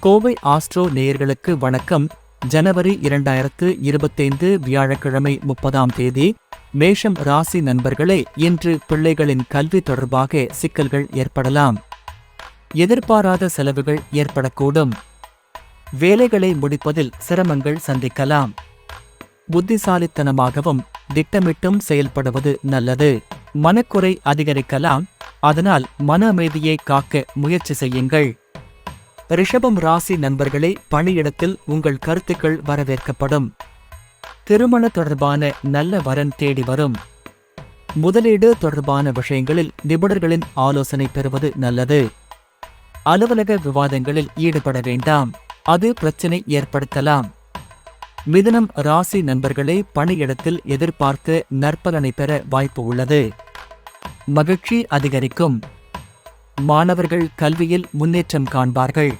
Kovai astro நேயர்களுக்கு வணக்கம். ஜனவரி இரண்டாயிரத்து இருபத்தைந்து வியாழக்கிழமை முப்பதாம் தேதி மேஷம் ராசி நண்பர்களே இன்று பிள்ளைகளின் கல்வி தொடர்பாக சிக்கல்கள் ஏற்படலாம். எதிர்பாராத செலவுகள் ஏற்படக்கூடும். வேலைகளை முடிப்பதில் சிரமங்கள் சந்திக்கலாம். புத்திசாலித்தனமாகவும் திட்டமிட்டும் செயல்படுவது நல்லது. மனக்குறை அதிகரிக்கலாம். அதனால் மன அமைதியை காக்க முயற்சி செய்யுங்கள். ரிஷபம் ராசி நண்பர்களே பணியிடத்தில் உங்கள் கருத்துக்கள் வரவேற்கப்படும். திருமண தொடர்பான நல்ல வரன் தேடி வரும். முதலீடு தொடர்பான விஷயங்களில் நிபுணர்களின் ஆலோசனை பெறுவது நல்லது. அலுவலக விவாதங்களில் ஈடுபட வேண்டாம். அது பிரச்சனை ஏற்படுத்தலாம். மிதனம் ராசி நண்பர்களே பணியிடத்தில் எதிர்பார்த்து நற்பலனை பெற வாய்ப்பு உள்ளது. மகிழ்ச்சி அதிகரிக்கும். மாணவர்கள் கல்வியில் முன்னேற்றம் காண்பார்கள்.